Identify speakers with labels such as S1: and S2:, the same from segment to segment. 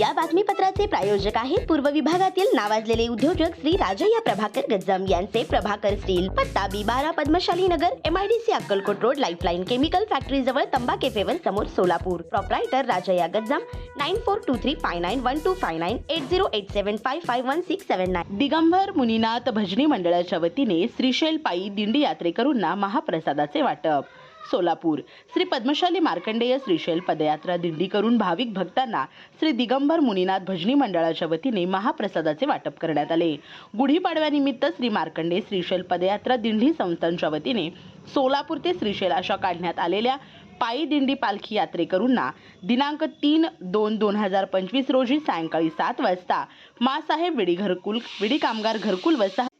S1: या बातमीपत्राचे प्रायोजक आहेत पूर्व विभागातील नावाजलेले उद्योजक श्री राजय्या प्रभाकर गज्जम यांचे प्रभाकर स्टील पत्ता बी बारा Padmashali Nagar MIDC Akkalkot road lifeline chemical factory जवळ तंबा केफेवर समोर Solapur. Proprietor Rajayya Gajjam nine four two three five nine one two five nine eight zero eight seven five five one six seven nine
S2: Digambar Muninath Bhajani मंडळाच्या वतीने श्रीशैल पायी दिंडी यात्रेकरूंना महाप्रसादाचे वाटप. सोलापूर. श्री पद्मशाली मार्कंडेय श्रीशैल पदयात्रा दिंडी करून भाविक भक्तांना श्री दिगंबर मुनीनाथ भजनी मंडळाच्या वतीने महाप्रसादाचे वाटप करण्यात आले. गुढीपाडव्यानिमित्त श्री मार्कंडे श्रीशैल पदयात्रा दिंडी संस्थांच्या वतीने सोलापूर ते श्रीशैल अशा काढण्यात आलेल्या पायी दिंडी पालखी यात्रेकरूंना दिनांक तीन दोन दोन हजार पंचवीस रोजी सायंकाळी सात वाजता मासाहेब विडी घरकुल विडी कामगार घरकुल वसाहत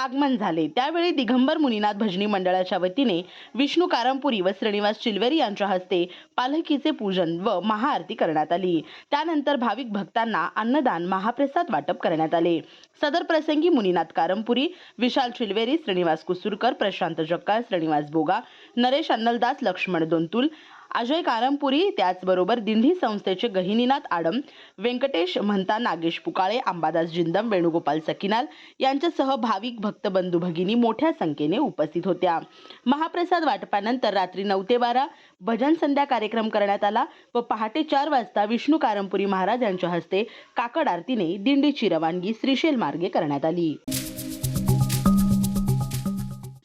S2: आगमन झाले. त्यावेळी दिगंबर मुनीनाथ भजनी मंडळाच्या वतीने विष्णू कारंपुरी व श्रीनिवास चिलवेरी यांच्या हस्ते पालखीचे पूजन व महाआरती करण्यात आली. त्यानंतर भाविक भक्तांना अन्नदान महाप्रसाद वाटप करण्यात आले. सदर प्रसंगी मुनीनाथ कारंपुरी विशाल चिलवेरी श्रीनिवास कुसुरकर प्रशांत जक्कार श्रीनिवास बोगा नरेश अन्नलदास लक्ष्मण दोंतुल अजय कारंपुरी त्याचबरोबर दिंडी संस्थेचे गहिनीनाथ आडम व्यंकटेश म्हणता नागेश पुकाळे अंबादास जिंदम वेणुगोपाल सकिनाल यांच्यासह भाविक भक्त बंधू भगिनी मोठ्या संख्येने उपस्थित होत्या. महाप्रसाद वाटपानंतर रात्री नऊ ते बारा भजन संध्या कार्यक्रम करण्यात आला व पहाटे चार वाजता विष्णू कारंपुरी महाराज यांच्या हस्ते काकड आरतीने दिंडीची रवानगी श्रीशेल मार्गे करण्यात आली.